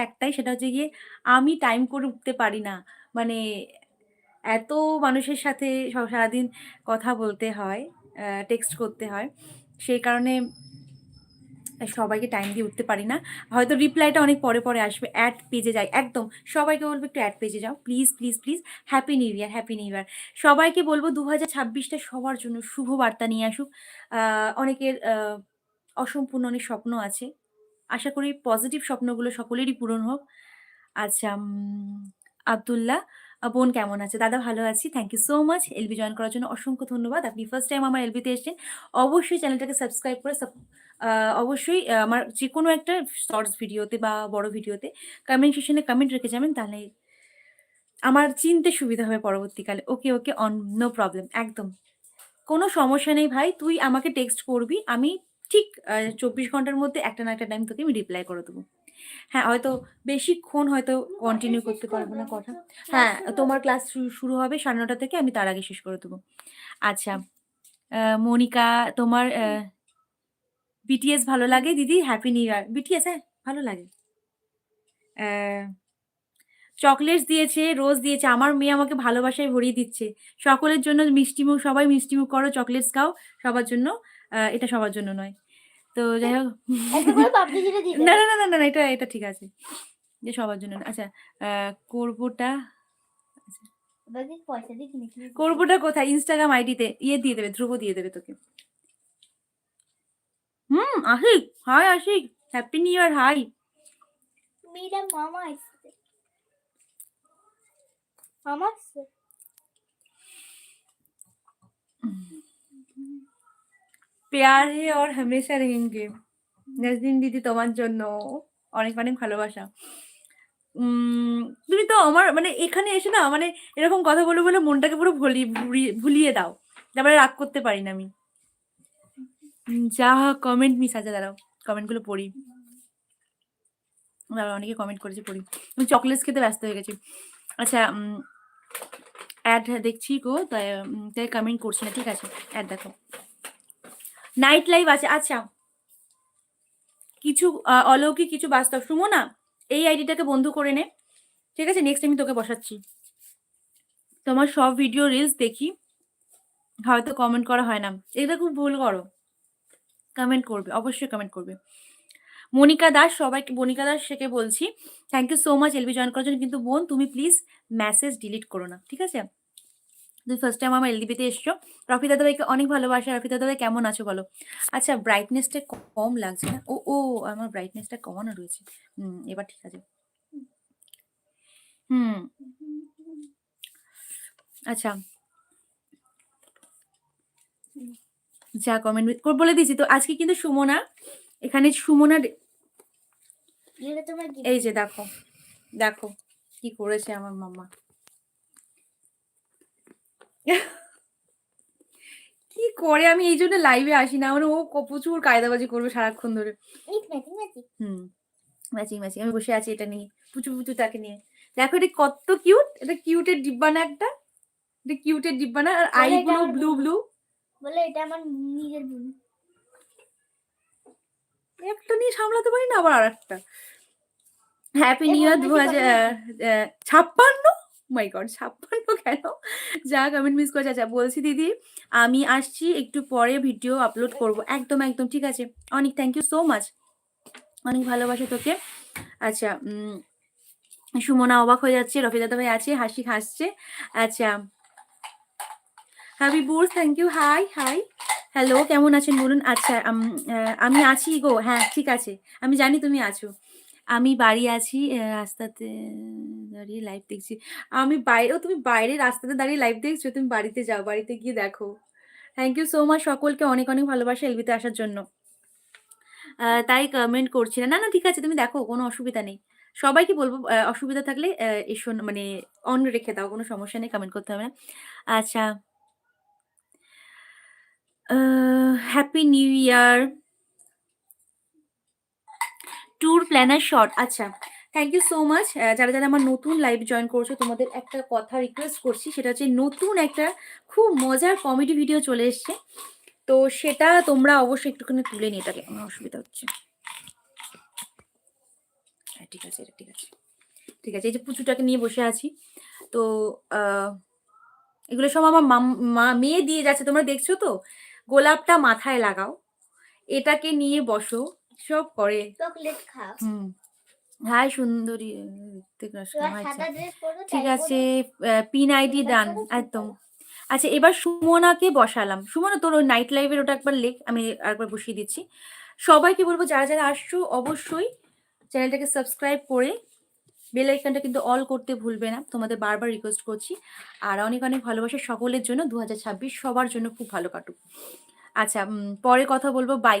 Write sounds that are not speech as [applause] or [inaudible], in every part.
একটাই সেটা হচ্ছে গিয়ে আমি টাইম করে উঠতে পারি না। মানে এত মানুষের সাথে স সারাদিন কথা বলতে হয়, টেক্সট করতে হয়। সেই কারণে সবাইকে টাইম দিয়ে উঠতে পারি না। হয়তো রিপ্লাইটা অনেক পরে, পরে আসবে। অ্যাড পেজে যাই একদম। সবাইকে বলব একটু অ্যাড পেজে যাও। Please, please, please. Happy new year, happy new year. সবাইকে বলব ২০২৬ টা সবার জন্য শুভ বার্তা নিয়ে আসুক। অনেকের অসম্পূর্ণ অনেক স্বপ্ন আছে। আশা করি পজিটিভ স্বপ্নগুলো সকলেরই পূরণ হোক। আচ্ছা আবদুল্লাহ বোন কেমন আছে? দাদা ভালো আছি। Thank you so much. L B join করার জন্য অসংখ্য ধন্যবাদ। আপনি ফার্স্ট টাইম আমার এলবিতে এসেছেন। অবশ্যই চ্যানেলটাকে সাবস্ক্রাইব করে অবশ্যই আমার যে কোনো একটা শর্টস ভিডিওতে বা বড় ভিডিওতে কমেন্ট সেকশনে কমেন্ট রেখে যাবেন। তাহলে আমার চিনতে সুবিধা হবে পরবর্তীকালে। Okay, okay on no problem একদম। কোনো সমস্যা নেই ভাই। তুই আমাকে টেক্সট করবি। আমি ঠিক ২৪ ঘণ্টার মধ্যে একটা না একটা টাইম তোকে আমি রিপ্লাই করে দেব। হ্যাঁ, হয়তো বেশিক্ষণ হয়তো কন্টিনিউ করতে পারব না কথা। হ্যাঁ, তোমার ক্লাস শুরু হবে ৯:৩০ থেকে আমি তার আগে শেষ করে দেবো আচ্ছা, মনিকা তোমার বিটিএস ভালো লাগে দিদি? হ্যাপি নিউ ইয়ার। বিটিএস হ্যাঁ, ভালো লাগে। চকোলেটস দিয়েছে, রোজ দিয়েছে। আমার মেয়ে আমাকে ভালোবাসায় ভরিয়ে দিচ্ছে। সকলের জন্য মিষ্টিমুখ, সবাই মিষ্টিমুখ করো, চকোলেটস খাও সবার জন্য। এটা সবার জন্য নয়। তো যাই হোক না, না, না, না, না, এটা এটা ঠিক আছে। যে সবার জন্য আচ্ছা, করবোটা আচ্ছা। করবোটা কোথায়? ইনস্টাগ্রাম আইডিতে ইয়ে দিয়ে দেবে, ধ্রুব দিয়ে দেবে তোকে। হুম, Ashik. Hi Ashik. Happy new year hi. মামা। মামা প্যার হে ওর হামেশা রেহেঙ্গে নাজদিন দিদি তোমার জন্য অনেক অনেক ভালোবাসা। তুমি তো আমার মানে এখানে এসে না মানে এরকম কথা বলে বলে মনটাকে পুরো ভুলি ভুলিয়ে দাও। তারপরে রাগ করতে পারি না আমি। যা কমেন্ট মিস আছে দাঁড়াও। কমেন্টগুলো পড়ি। দাঁড়াও অনেকে কমেন্ট করেছে পড়ি। আমি চকলেটস খেতে ব্যস্ত হয়ে গেছি। আচ্ছা অ্যাড দেখছি গো, তাই তাই কমেন্ট করছি না, ঠিক আছে? অ্যাড দেখো। নাইট লাইভ আছে। আচ্ছা। কিছু অলৌকিক কিছু বাস্তব। শুনো না, এই আইডিটাকে বন্ধ করে নে। ঠিক আছে? নেক্সট আমি তোকে বসাচ্ছি। তোমার সব ভিডিও রিলস দেখি। হয়তো কমেন্ট করা হয় না। এটা খুব ভুল করো। কমেন্ট করবে। অবশ্যই কমেন্ট করবে। মনিকা দাস, সবাইকে, মনিকা দাস থেকে বলছি। Thank you so much L B join করার জন্য। কিন্তু বোন, তুমি প্লিজ মেসেজ ডিলিট করো না। ঠিক আছে? তুমি ফার্স্ট টাইম আমার এলবিতে এসছো। রফি দাদাভাইকে অনেক ভালোবাসা। রফি দাদাভাই কেমন আছো বলো? আচ্ছা ব্রাইটনেসটা কম লাগছে না? ও, ও আমার ব্রাইটনেসটা কমানো রয়েছে। হুম, এবার ঠিক আছে। হুম। আচ্ছা। যা কমেন্ট বলে দিয়েছি তো আজকে কিন্তু সুমনা এখানে সুমনা এই যে দেখো, দেখো কি করেছে আমার মাম্মা। কি করে আমি এইজন্য লাইভে আসি না। মানে ও প্রচুর কায়দাবাজি করবে সারাক্ষণ ধরে। এই ম্যাচিং ম্যাচিং। হুম। Matching, matching. আমি বসে আছি এটা নিয়ে। পুচু, পুচু তাকে নিয়ে। দেখো এটা কত কিউট। এটা কিউটের ডিব্বা না একটা? এটা কিউটের ডিব্বা না? আর বলে এটা ব্লু, ব্লু। বলে এটা আমার নিজের বোন। একটা নিয়ে সামলাতে পারি না আবার আরেকটা। হ্যাপি নিউ ইয়ার বদমাইশি ২০০০ করে অ্যা অ্যা ৫৬? মাই গড ৫৬ কেন? যা কমেন্ট মিস করেছে। আচ্ছা বলছি দিদি আমি আসছি একটু পরে ভিডিও আপলোড করব। একদম, একদম ঠিক আছে। অনেক থ্যাংক ইউ সো মাচ। অনেক ভালোবাসা তোকে। আচ্ছা সুমনা অবাক হয়ে যাচ্ছে। রফি দাদাভাই আছে, হাসি হাসছে। আচ্ছা। Habibur thank you. Hi, hi. Hello কেমন আছেন বলুন? আচ্ছা আমি আছি গো। হ্যাঁ, ঠিক আছে। আমি জানি তুমি আছো। আমি বাড়ি আছি রাস্তাতে দাঁড়িয়ে লাইভ দেখছি। আমি বাইরে তুমি বাইরে রাস্তাতে দাঁড়িয়ে লাইভ দেখছ? তুমি বাড়িতে যাও। বাড়িতে গিয়ে দেখো। থ্যাংক ইউ সো মাচ সকলকে অনেক, অনেক ভালোবাসা এলবিতে আসার জন্য। তাই কমেন্ট করছি না। না, না ঠিক আছে তুমি দেখো কোনো অসুবিধা নেই। সবাইকে বলব অসুবিধা থাকলে এসো মানে অন রেখে দাও। কোনো সমস্যা নেই। কমেন্ট করতে হবে না। আচ্ছা। Happy new year. Tour planner short আচ্ছা। Thank you so much. যারা, যারা আমার নতুন লাইভ জয়েন করছ তোমাদের একটা কথা রিকোয়েস্ট করছি। সেটা হচ্ছে নতুন একটা খুব মজার কমেডি ভিডিও চলে এসছে। তো সেটা তোমরা অবশ্যই একটুখানি তুলে নিও এটাকে। আমার অসুবিধা হচ্ছে। ঠিক আছে এটা ঠিক আছে ঠিক আছে এই যে পুচুটাকে নিয়ে বসে আছি তো এগুলো সব আমার মা মেয়ে দিয়ে যাচ্ছে তোমরা দেখছ তো গোলাপটা মাথায় লাগাও এটাকে নিয়ে বসো সব করে। চকলেট খাও। হুম। হাই সুন্দরী ঠিক আছে পিন আইডি করো, একদম। আচ্ছা এবার সুমনাকে বসালাম। সুমনা তোর ওই নাইট লাইভের ওটা একবার লেখ আমি আরেকবার বসিয়ে দিচ্ছি। সবাইকে বলব যারা যারা আসছো অবশ্যই চ্যানেলটাকে সাবস্ক্রাইব করে বেল আইকনটা কিন্তু অল করতে ভুলবে না। তোমাদের বারবার রিকোয়েস্ট করছি। আর অনেক অনেক ভালোবাসা সকলের জন্য দু হাজার ছাব্বিশ সবার জন্য খুব ভালো কাটুক। আচ্ছা পরে কথা বলব বাই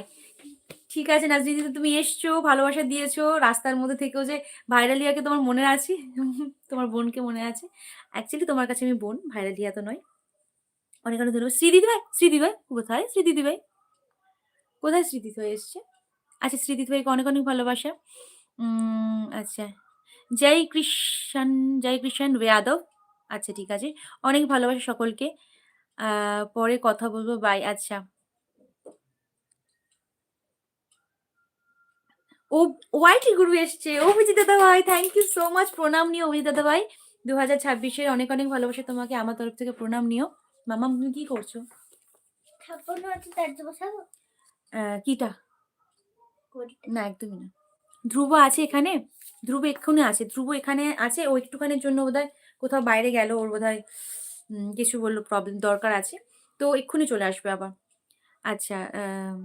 ঠিক আছে নাজরি দিদি, তুমি এসছো, ভালোবাসা দিয়েছ, রাস্তার মধ্যে থেকেও যে ভাইরালিয়াকে তোমার মনে আছে? [laughs] তোমার বোনকে মনে আছে? অ্যাকচুয়ালি তোমার কাছে আমি বোন ভাইরালিয়া তো নয়। অনেক অনেক ধন্যবাদ। শ্রীদিদি ভাই শ্রীদিদি ভাই, কোথায়? শ্রীদিদি ভাই। কোথায় শ্রীদিদি ভাই এসছে? আচ্ছা শ্রীদিদি ভাইকে অনেক অনেক ভালোবাসা। আচ্ছা। জয় কৃষ্ণ জয় কৃষ্ণ যাদব আচ্ছা ঠিক আছে। অনেক ভালোবাসা সকলকে। পরে কথা বলব। বাই আচ্ছা। ও ওয়াইটি গুরু এসছে? অভিজিৎ দাদা ভাই থ্যাংক ইউ সো মাচ প্রণাম নিও অভিজিৎ দাদা ভাই দু হাজার ছাব্বিশের অনেক অনেক ভালোবাসা তোমাকে। আমার তরফ থেকে প্রণাম নিও। মামা তুমি কি করছ? কিটা? না একদমই না। ধ্রুব আছে এখানে? ধ্রুব এক্ষুনি আছে। ধ্রুব এখানে আছে? ও একটুখানির জন্য বোধহয় কোথাও বাইরে গেল। ওর বোধহয় কিছু বলল প্রবলেম দরকার আছে। তো এক্ষুনি চলে আসবে আবার। আচ্ছা আহ,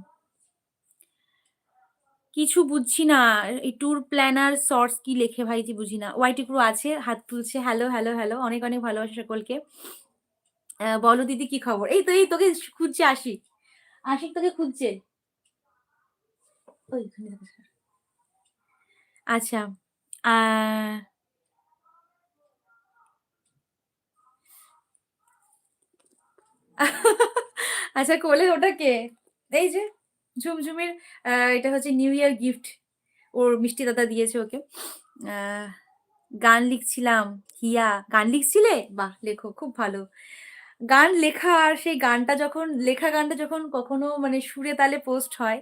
কিছু বুঝছি না। এই ট্যুর প্ল্যানার সর্টস কি লেখে ভাইজি বুঝি না। ওয়াইটি ক্রু আছে, হাত তুলছে। হ্যালো হ্যালো হ্যালো অনেক অনেক ভালোবাসা সকলকে। বলো দিদি কি খবর? এই তো, এই তোকে খুঁজছে আশিক। আশিক তোকে খুঁজছে। আচ্ছা [laughs] আচ্ছা কোলে ওটা কে? এই যে ঝুমঝুমির এটা হচ্ছে নিউ ইয়ার গিফট ওর মিষ্টি দাদা দিয়েছে ওকে। গান লিখছিলাম, হিয়া, গান লিখছিলে? বাহ, লেখো, খুব ভালো। গান লেখা, আর সেই গানটা যখন, লেখা গানটা যখন কখনো মানে সুরে তালে পোস্ট হয়,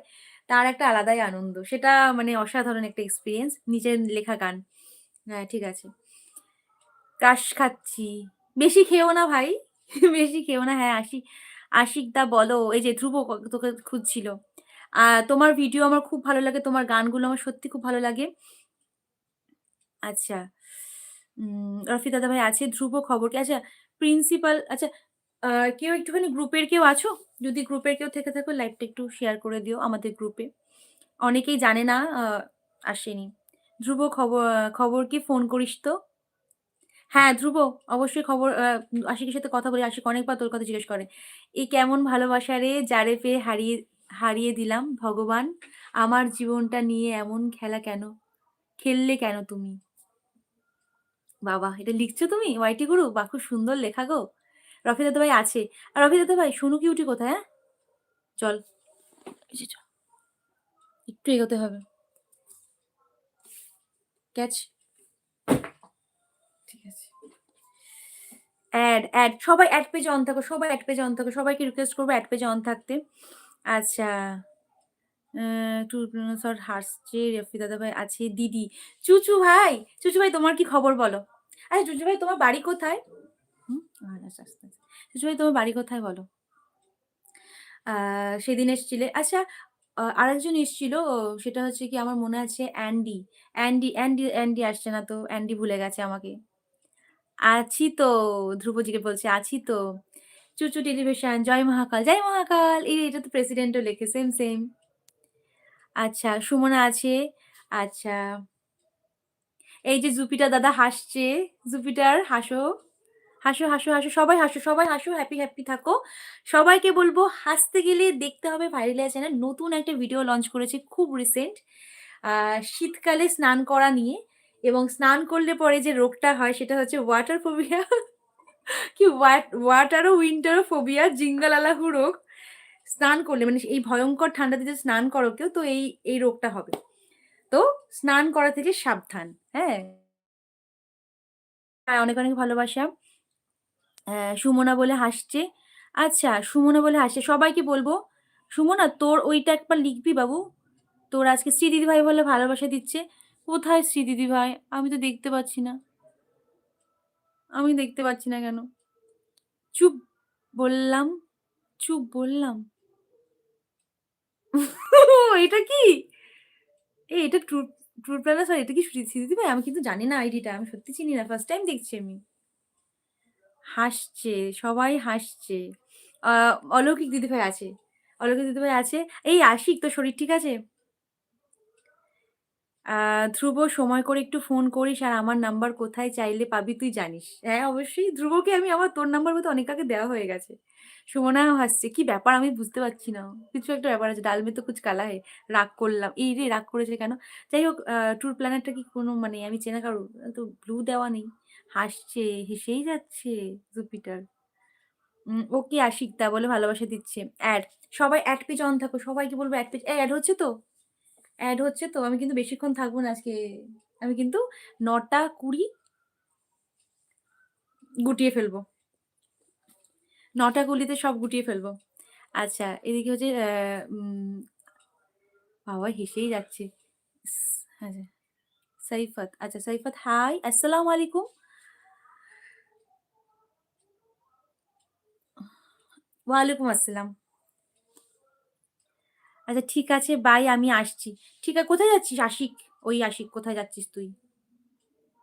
তার একটা আলাদাই আনন্দ। সেটা মানে অসাধারণ একটা এক্সপিরিয়েন্স নিজের লেখা গান। হ্যাঁ ঠিক আছে। ক্রাশ খাচ্ছি। বেশি খেও না ভাই, [laughs] বেশি খেও না হ্যাঁ আশিক আশিক দা বলো, এই যে ধ্রুব তোকে খুঁজছিল। তোমার ভিডিও আমার খুব ভালো লাগে, তোমার গানগুলো আমার সত্যি খুব ভালো লাগে। আচ্ছা রফি দাদা ভাই আছে, ধ্রুব খবর কি? আচ্ছা প্রিন্সিপাল আচ্ছা কেউ একটুখানি গ্রুপের কেউ আছো? যদি গ্রুপের কেউ থেকে থাকো লাইভটা একটু শেয়ার করে দিও আমাদের গ্রুপে অনেকেই জানে না আসেনি। ধ্রুব খবর খবর কি? ফোন করিস তো। হ্যাঁ ধ্রুব, অবশ্যই খবর আশিকের সাথে কথা বলি। আশিক অনেকবার তোর কথা জিজ্ঞেস করে। এই কেমন ভালোবাসা রে, যারে পেয়ে হারিয়ে হারিয়ে দিলাম, ভগবান। আমার জীবনটা নিয়ে এমন খেলা কেন? খেললে কেন তুমি? বাবা, এটা লিখছো তুমি? ওয়াইটি গুরু বা খুব সুন্দর লেখা গো। রফি দাদা ভাই আছে। আর রফি দাদা ভাই শুনু কিউটি কোথায় হ্যাঁ? চল। চল। একটু এগোতে হবে। ক্যাচ। ঠিক আছে। Add add. সবাই অ্যাড পেজে অন থাকো, সবাই অ্যাড পেজে অন থাকো। সবাইকে রিকোয়েস্ট করব অ্যাড পেজে অন থাকতে। আচ্ছা। টু সর হাসছে রফি দাদা ভাই আছে দিদি। চুচু ভাই চুচু ভাই তোমার কি খবর বলো? আচ্ছা চুচু ভাই তোমার বাড়ি কোথায়? হুম? আচ্ছা আস্তে আস্তে চুচু ভাই তোমার বাড়ি কোথায় বলো? সেদিন এসছিলে। আচ্ছা আহ, আরেকজন এসছিল সেটা হচ্ছে কি আমার মনে আছে অ্যান্ডি। অ্যান্ডি অ্যান্ডি অ্যান্ডি আসছে না তো অ্যান্ডি ভুলে গেছে আমাকে। আছি তো ধ্রুবজিকে বলছে আছি তো। চুচু টেলিভিশন জয় মহাকাল জয় মহাকাল। এই এটা তো প্রেসিডেন্টও লেখে সেম সেম আচ্ছা সুমনা আছে। আচ্ছা। এই যে, জুপিটার দাদা হাসছে। জুপিটার, হাসো। হাসো হাসো হাসো। সবাই হাসো সবাই হাসো। হ্যাপি হ্যাপি থাকো। সবাইকে বলব, হাসতে গেলে দেখতে হবে ভাইরালিয়া চ্যানেল নতুন একটা ভিডিও লঞ্চ করেছে খুব রিসেন্ট শীতকালে স্নান করা নিয়ে। এবং স্নান করলে পরে যে রোগটা হয়, সেটা হচ্ছে ওয়াটার ফোবিয়া কি ওয়াটার ও উইন্টার ফোবিয়া জিঙ্গালালাহু রোগ। স্নান করলে মানে এই ভয়ঙ্কর ঠান্ডাতে যে স্নান করো কেউ তো এই এই রোগটা হবে। তো স্নান করা থেকে সাবধান হ্যাঁ? হ্যাঁ, অনেক অনেক ভালোবাসা। সুমনা বলে হাসছে। আচ্ছা সুমনা বলে হাসছে। সবাইকে বলব সুমনা তোর ওইটা একবার লিখবি বাবু। তোর আজকে শ্রী দিদি ভাই বলে ভালোবাসা দিচ্ছে। কোথায় শ্রী দিদিভাই? আমি তো দেখতে পাচ্ছি না। আমি দেখতে পাচ্ছি না কেন? চুপ বললাম, চুপ বললাম। [laughs] এটা কি? এটা ট্রু ট্রু প্ল্যানার্স হয় এটা কি শ্রী দিদিভাই? আমি কিন্তু জানি না আইডিটা। আমি সত্যি চিনি না। ফার্স্ট টাইম দেখছি আমি। হাসছে, সবাই হাসছে। অলৌকিক দিদিভাই আছে। অলৌকিক দিদিভাই আছে। এই আশিক তোর শরীর ঠিক আছে? ধ্রুব সময় করে একটু ফোন করিস আর আমার নাম্বার কোথায় চাইলে পাবি তুই জানিস। হ্যাঁ, অবশ্যই ধ্রুবকে আমি আমার তোর নাম্বার বোধহয় অনেক আগে দেওয়া হয়ে গেছে। সুমনাও হাসছে। কি ব্যাপার আমি বুঝতে পারছি না। কিছু একটা ব্যাপার আছে। ডাল মে তো কুছ কালা है। রাগ করলাম। এই রে রাগ করেছে কেন? যাই হোক ট্যুর প্ল্যানারটা কি কোনো মানে আমি চেনা কারোর? তো ব্লু দেওয়া নেই। হাসছে, হেসেই যাচ্ছে জুপিটার। ওকে আশিকদা বলে ভালোবাসা দিচ্ছে। অ্যাড সবাই এড পেজ অন থাকো। সবাইকে বলব অ্যাড পেজ এড হচ্ছে তো? এড হচ্ছে তো? আমি কিন্তু বেশিক্ষণ থাকব না আজকে। আমি কিন্তু ৯টা ২০ গুটিয়ে ফেলব। নটা কুড়িতে সব গুটিয়ে ফেলব। আচ্ছা, এদিকে হচ্ছে বাবা হেসেই যাচ্ছে। স আচ্ছা, সাইফাত। আচ্ছা সাইফাত হাই, আসসালামু আলাইকুম। ওয়ালাইকুম আসসালাম। আচ্ছা ঠিক আছে বাই আমি আসছি। ঠিক আছে কোথায় যাচ্ছিস আশিক? ওই আশিক কোথায় যাচ্ছিস তুই?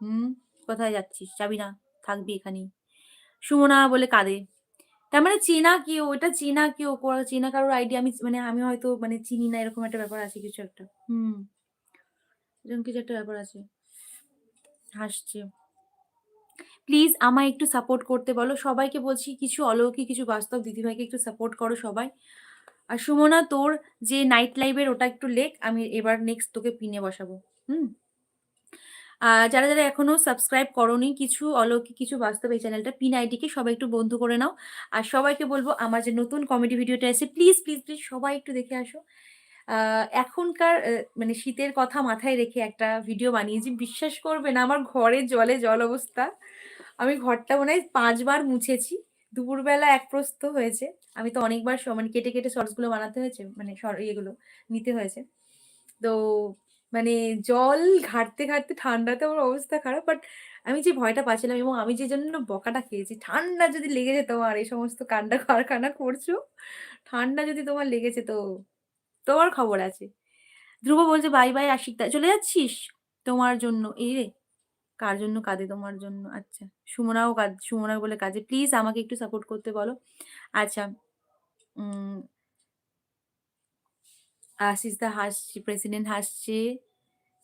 হুম? কোথায় যাচ্ছিস? যাবি না। থাকবি এখানেই। সুমনা বলে কাঁদে। তার মানে চেনা কেউ, এটা চেনা কেউ, চেনা কারোর আইডিয়া আমি মানে আমি হয়তো মানে চিনি না এরকম একটা ব্যাপার আছে কিছু একটা। হুম, এরকম কিছু একটা ব্যাপার আছে। হাসছে। প্লিজ আমায় একটু সাপোর্ট করতে বলো। সবাইকে বলছি কিছু অলৌকিক, কিছু বাস্তব দিদিভাইকে একটু সাপোর্ট করো সবাই। আর সুমনা তোর যে নাইট লাইভ এর ওটা একটু লেখ। আমি এবার নেক্সট তোকে পিনে বসাবো। হুম? যারা, যারা এখনও সাবস্ক্রাইব করোনি কিছু অলৌকিক, কিছু বাস্তব এই চ্যানেলটা পিন আইডিকে সবাই একটু বন্ধু করে নাও। আর সবাইকে বলব আমার যে নতুন কমেডি ভিডিওটা এসেছে প্লিজ, প্লিজ, প্লিজ সবাই একটু দেখে আসো। এখনকার মানে শীতের কথা মাথায় রেখে একটা ভিডিও বানিয়েছি। বিশ্বাস করবে না আমার ঘরে জলে জল অবস্থা। আমি ঘরটা মনে হয় পাঁচবার মুছেছি। দুপুরবেলা এক প্রস্ত হয়েছে। আমি তো অনেকবার মানে কেটে, কেটে শর্টসগুলো বানাতে হয়েছে। মানে ইয়েগুলো নিতে হয়েছে। তো মানে জল ঘাঁটতে, ঘাঁটতে ঠান্ডাতে আমার অবস্থা খারাপ। বাট আমি যে ভয়টা পাচ্ছিলাম এবং আমি যে জন্য বকাটা খেয়েছি, ঠান্ডা যদি লেগে যেত আমার এই সমস্ত কান্ডা কারখানা করছ, ঠান্ডা যদি তোমার লেগেছে তো তোমার খবর আছে। ধ্রুব বলছে, "বাই, বাই আশিকদা।" চলে যাচ্ছিস? তোমার জন্য। এরে কার জন্য কাঁদে? তোমার জন্য। আচ্ছা। সুমনাও কাঁদ সুমনা বলে কাজে প্লিজ আমাকে একটু সাপোর্ট করতে বলো। আচ্ছা। উম আসিসদা হাসছে, প্রেসিডেন্ট হাসছে।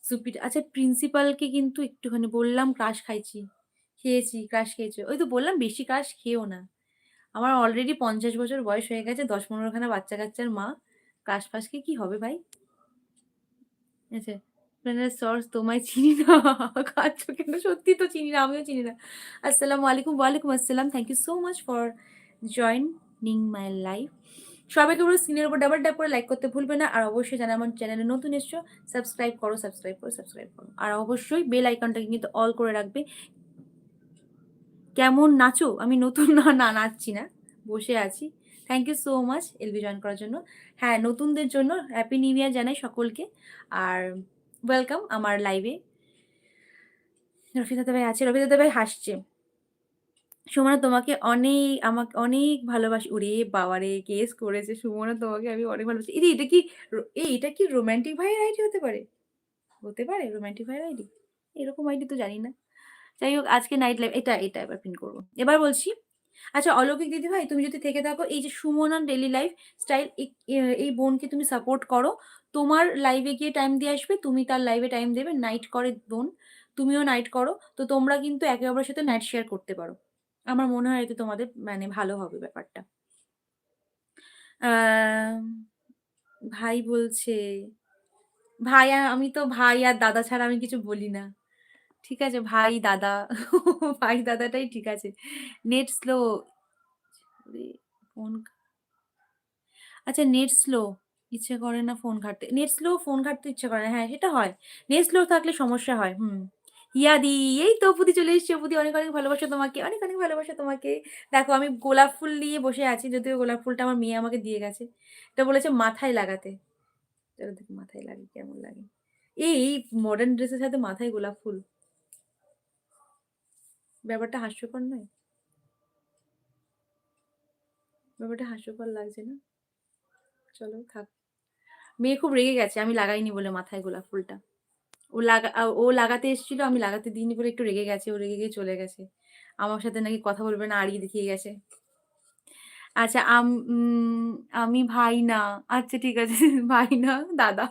সুপির আচ্ছা প্রিন্সিপালকে কিন্তু একটুখানি বললাম ক্রাশ খাইছি। খেয়েছি, ক্রাশ খেয়েছি। ওই তো বললাম বেশি ক্রাশ খেয়েও না। আমার অলরেডি ৫০ বছর বয়স হয়ে গেছে। ১০-১৫ খানা বাচ্চা-কাচ্চার মা। ক্রাশ-ফাশ খেয়ে কি হবে ভাই? আচ্ছা। আপনার সর্স তোমায় চিনি না। কেন? সত্যি তো চিনি না। আমিও চিনি না। আসসালামু আলাইকুম। ওয়ালাইকুম আসসালাম। Thank you so much for joining my life সবাইকে বলব স্ক্রিনের উপর ডাবল ট্যাপ করে লাইক করতে ভুলবে না। আর অবশ্যই যারা আমার চ্যানেলে নতুন এসছো সাবস্ক্রাইব করো, সাবস্ক্রাইব করো, সাবস্ক্রাইব করো। আর অবশ্যই বেল আইকনটাকে কিন্তু অল করে রাখবে। কেমন নাচো? আমি নতুন না, না নাচছি না। বসে আছি। Thank you so much L B join করার জন্য। হ্যাঁ, নতুনদের জন্য হ্যাপি নিউ ইয়ার জানাই সকলকে। আর ওয়েলকাম আমার লাইভে। রফিক দাদা ভাই আছে। রফিক দাদা ভাই হাসছে। সুমনা তোমাকে অনেক আমাকে অনেক ভালোবাসি। ওরে বাবারে! কেস করেছে সুমনা তোমাকে আমি অনেক ভালোবাসি। এরে এটা কি এই এটা কি রোমান্টিক ভাইয়ের আইডি হতে পারে? হতে পারে রোমান্টিক ভাইয়ের আইডি? এরকম আইডি তো জানি না। যাই হোক আজকে নাইট লাইভ এটা, এটা এবার পিন করব এবার বলছি, আচ্ছা অলৌকিক দিদিভাই তুমি যদি থেকে থাকো এই যে সুমনার ডেইলি লাইফ স্টাইল এই বোনকে তুমি সাপোর্ট করো। তোমার লাইভে গিয়ে টাইম দিয়ে আসবে, তুমি তার লাইভে টাইম দেবে। নাইট করে বোন, তুমিও নাইট করো। তো তোমরা কিন্তু একে অপরের সাথে নাইট শেয়ার করতে পারো। আমার মনে হয় এতে তোমাদের মানে ভালো হবে ব্যাপারটা। ভাই বলছে, ভাই আমি তো ভাই আর দাদা ছাড়া আমি কিছু বলি না। ঠিক আছে ভাই, দাদা, [laughs] ভাই দাদাটাই ঠিক আছে। নেট স্লো ফোন আচ্ছা নেট স্লো। ইচ্ছে করে না ফোন ঘাঁটতে। নেট স্লো ফোন ঘাঁটতে ইচ্ছে করে না। হ্যাঁ, সেটা হয়। নেট স্লো থাকলে সমস্যা হয়। হুম। ইয়াদি, এই তো অপুদি চলে এসেছে। অপুদি অনেক, অনেক ভালোবাসা তোমাকে। অনেক, অনেক ভালোবাসা তোমাকে। দেখো আমি গোলাপ ফুল নিয়ে বসে আছি। যদিও গোলাপ ফুলটা আমার মেয়ে আমাকে দিয়ে গেছে। এটা বলেছে মাথায় লাগাতে। চলো দেখি মাথায় লাগে কেমন লাগে। এই মডার্ন ড্রেসের সাথে মাথায় গোলাপ ফুল। ব্যাপারটা হাস্যকর নয়? ব্যাপারটা হাস্যকর লাগছে না? চলো থাক। মেয়ে খুব রেগে গেছে আমি লাগাইনি বলে মাথায় গোলাপ ফুলটা। ও লাগা ও লাগাতে এসেছিল আমি লাগাতে দিইনি বলে একটু রেগে গেছে। ও রেগে গিয়ে চলে গেছে। আমার সাথে নাকি কথা বলবে না আড়িয়ে দেখিয়ে গেছে। আচ্ছা আম ভাই না। আচ্ছা ঠিক আছে [laughs] ভাই না দাদা।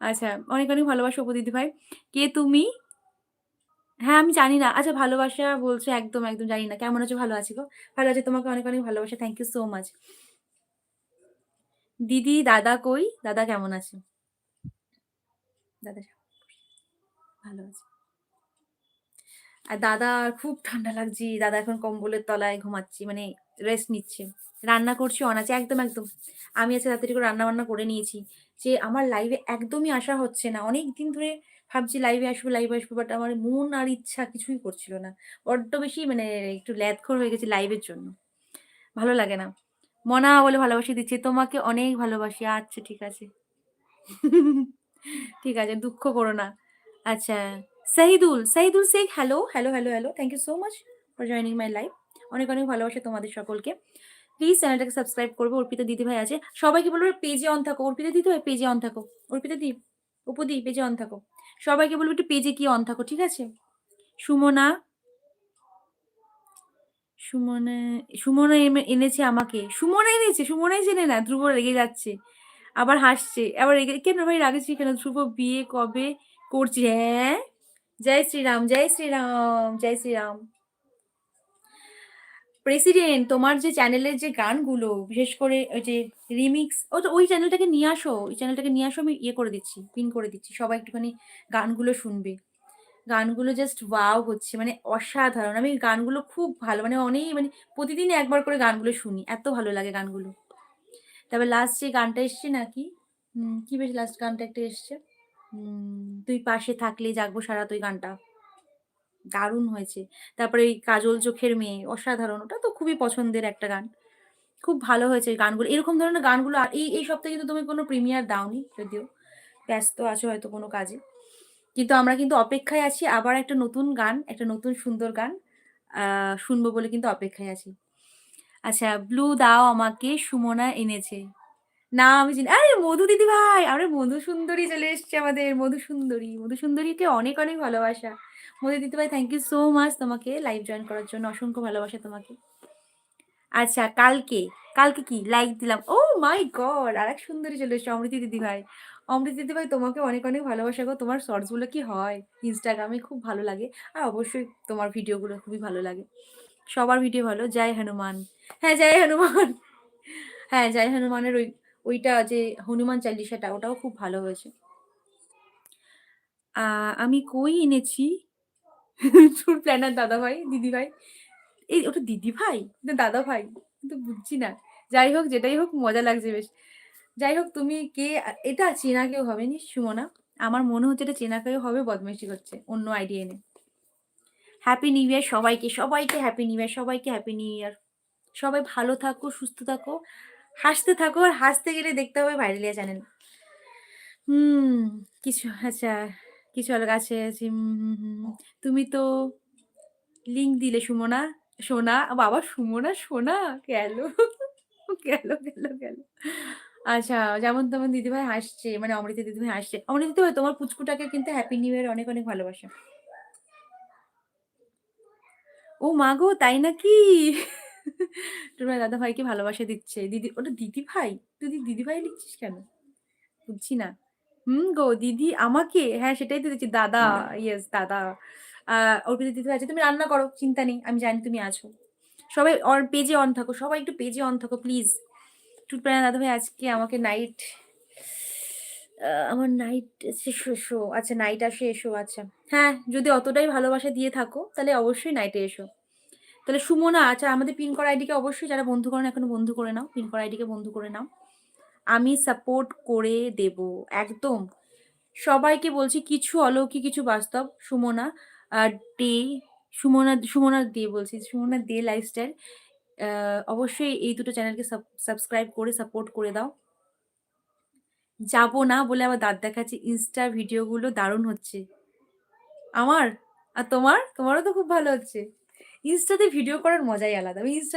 আচ্ছা অনেক, অনেক ভালোবাসা অপু ভাই কে তুমি? হ্যাঁ, আমি জানি না। আচ্ছা ভালোবাসা বলছো একদম, একদম জানি না। কেমন আছো? ভালো আছি গো। ভালো আছি। তোমাকে অনেক, অনেক ভালোবাসা। Thank you so much. দিদি, দাদা কই? দাদা কেমন আছে? দাদা ভালো আছে। আর দাদা খুব ঠান্ডা লাগছে। দাদা এখন কম্বলের তলায় ঘুমাচ্ছি। মানে রেস্ট নিচ্ছে। রান্না করছি অনাচে একদম, একদম। আমি আজকে তাড়াতাড়ি করে রান্না-বান্না করে নিয়েছি। যে আমার লাইভে একদমই আসা হচ্ছে না। অনেক দিন ধরে ভাবছি লাইভে আসব, লাইভে আসব। বাট আমার মন আর ইচ্ছা কিছুই করছিল না। বড্ড বেশি মানে একটু ল্যাদখোর হয়ে গেছি লাইভের জন্য। ভালো লাগে না। মনা বলে ভালোবাসি দিচ্ছে। তোমাকে অনেক ভালোবাসি। আচ্ছা ঠিক আছে। ঠিক আছে, দুঃখ করো না। আচ্ছা, Sahidul, Sahidul Sheikh hello, hello, hello, hello. Thank you so much for joining my life অনেক, অনেক ভালোবাসা তোমাদের সকলকে। প্লিজ চ্যানেলটাকে সাবস্ক্রাইব করবে। অর্পিতা দিদিভাই আছে। সবাইকে বলবে পেজে অন থাকো। অর্পিতা দিদিভাই পেজে অন থাকো। অর্পিতা দি, অপু দি পেজে অন থাকো। সবাইকে বলবে একটু পেজে গিয়ে অন থাকো। ঠিক আছে? সুমনা সুমনা সুমনা এমে এনেছে আমাকে। সুমনে এনেছে? সুমনাই চেনে না। ধ্রুব রেগে যাচ্ছে। আবার হাসছে। আবার রেগে কেন ভাই রাগেছিস কেন? ধ্রুব বিয়ে কবে করছি? হ্যাঁ? জয় শ্রীরাম, জয় শ্রীরাম, জয় শ্রীরাম। প্রেসিডেন্ট তোমার যে চ্যানেলের যে গানগুলো বিশেষ করে ওই যে রিমিক্স ও তো ওই চ্যানেলটাকে নিয়ে আসো। ওই চ্যানেলটাকে নিয়ে আসো আমি ইয়ে করে দিচ্ছি, পিন করে দিচ্ছি। সবাই একটুখানি গানগুলো শুনবে। গানগুলো জাস্ট ওয়াও হচ্ছে মানে অসাধারণ। আমি গানগুলো খুব ভালো মানে অনেক মানে প্রতিদিনই একবার করে গানগুলো শুনি। এত ভালো লাগে গানগুলো। তারপর লাস্ট যে গানটা এসছে নাকি? কি বেশ লাস্ট গানটা একটা এসছে? তুই পাশে থাকলে জাগবো সারারাত ওই গানটা। দারুণ হয়েছে। তারপরে এই কাজল চোখের মেয়ে অসাধারণ। ওটা তো খুবই পছন্দের একটা গান। খুব ভালো হয়েছে গানগুলো। এরকম ধরনের গানগুলো আর এই, এই সপ্তাহে কিন্তু তুমি কোনো প্রিমিয়ার দাওনি যদিও। ব্যস্ত আছো হয়তো কোনো কাজে। কিন্তু আমরা কিন্তু অপেক্ষায় আছি আবার একটা নতুন গান, একটা নতুন সুন্দর গান শুনব বলে কিন্তু অপেক্ষায় আছি। আচ্ছা, ব্লু দাও আমাকে সুমনা এনেছে। না আমি চিনি আরে মধু দিদিভাই! আরে মধু সুন্দরী চলে এসছে আমাদের মধু সুন্দরী। মধু সুন্দরীকে অনেক, অনেক ভালোবাসা। মধু দিদিভাই থ্যাংক ইউ সো মাচ তোমাকে লাইভ জয়েন করার জন্য। অসংখ্য ভালোবাসা তোমাকে। আচ্ছা কালকে, কালকে কি লাইক দিলাম। Oh my God! আরেক সুন্দরী চলে এসছে অমৃতি দিদিভাই। অমৃতি দিদিভাই তোমাকে অনেক, অনেক ভালোবাসা গো। তোমার শর্টসগুলো কি হয় ইনস্টাগ্রামে খুব ভালো লাগে। আর অবশ্যই তোমার ভিডিওগুলো খুবই ভালো লাগে। সবার ভিডিও ভালো। জয় হনুমান। হ্যাঁ, জয় হনুমান। [laughs] হ্যাঁ, জয় হনুমানের ওই ওইটা যে হনুমান চালিশাটা ওটাও খুব ভালো হয়েছে। আমি কই এনেছি? ট্যুর প্ল্যানার দাদাভাই, দিদিভাই। এই ওটা দিদিভাই? না দাদাভাই? কিন্তু বুঝছি না। যাই হোক, যেটাই হোক মজা লাগছে বেশ। যাই হোক তুমি কে এটা চেনা কেউ হবে নি সুমনা। আমার মনে হচ্ছে এটা চেনা কেউ হবে বদমাইশি করছে অন্য আইডিয়া এনে। হ্যাপি নিউ ইয়ার সবাইকে, সবাইকে হ্যাপি নিউ ইয়ার, সবাইকে হ্যাপি নিউ ইয়ার। সবাই ভালো থাকো, সুস্থ থাকো, হাসতে থাকো। আর হাসতে গেলে দেখতে হবে ভাইরালিয়া চ্যানেল। হুম, কিছু আচ্ছা, কিছু আলোক আছে। তুমি তো লিঙ্ক দিলে সুমনা, সোনা। বাবা সুমনা, সোনা গেল, গেল, গেল, গেল। আচ্ছা, যেমন তেমন দিদিভাই হাসছে। মানে অমৃতা দিদিভাই হাসছে। অমৃতা দিদিভাই তোমার পুচকুটাকে কিন্তু হ্যাপি নিউ ইয়ার অনেক, অনেক ভালোবাসা। ও মা গো! তাই নাকি? তোমার দাদাভাইকে ভালোবাসা দিচ্ছে। দিদি ওটা দিদিভাই? তুই দিদি দিদিভাই লিখছিস কেন? বুঝছি না। হুম গো দিদি আমাকে? হ্যাঁ, সেটাই তো দিচ্ছি। দাদা, ইয়েস দাদা। অর্পিতা দিদিভাই আছে। তুমি রান্না করো। চিন্তা নেই। আমি জানি তুমি আছো। সবাই অন পেজে অন থাকো। সবাই একটু পেজে অন থাকো প্লিজ। টুটপ্রাণা দাদাভাই আজকে আমাকে নাইট আমার নাইট এসে আচ্ছা নাইট আসে এসো আচ্ছা। হ্যাঁ, যদি অতটাই ভালোবাসা দিয়ে থাকো তাহলে অবশ্যই নাইটে এসো। তাহলে সুমনা আচ্ছা আমাদের পিন করা আইডিকে অবশ্যই যারা বন্ধু করো না এখনও বন্ধু করে নাও। পিন করা আইডিকে বন্ধু করে নাও। আমি সাপোর্ট করে দেব। একদম। সবাইকে বলছি কিছু অলৌকিক কিছু বাস্তব। সুমনা আ ডে সুমনা সুমনা দে বলছি। সুমনা দে লাইফস্টাইল। অবশ্যই এই দুটো চ্যানেলকে সাব সাবস্ক্রাইব করে সাপোর্ট করে দাও। যাব না বলে আবার দাঁত দেখাচ্ছে। ইনস্টা ভিডিওগুলো দারুণ হচ্ছে। আমার? আর তোমার? তোমারও তো খুব ভালো হচ্ছে। ইনস্টাতে ভিডিও করার মজাই আলাদা। আমি ইনস্টা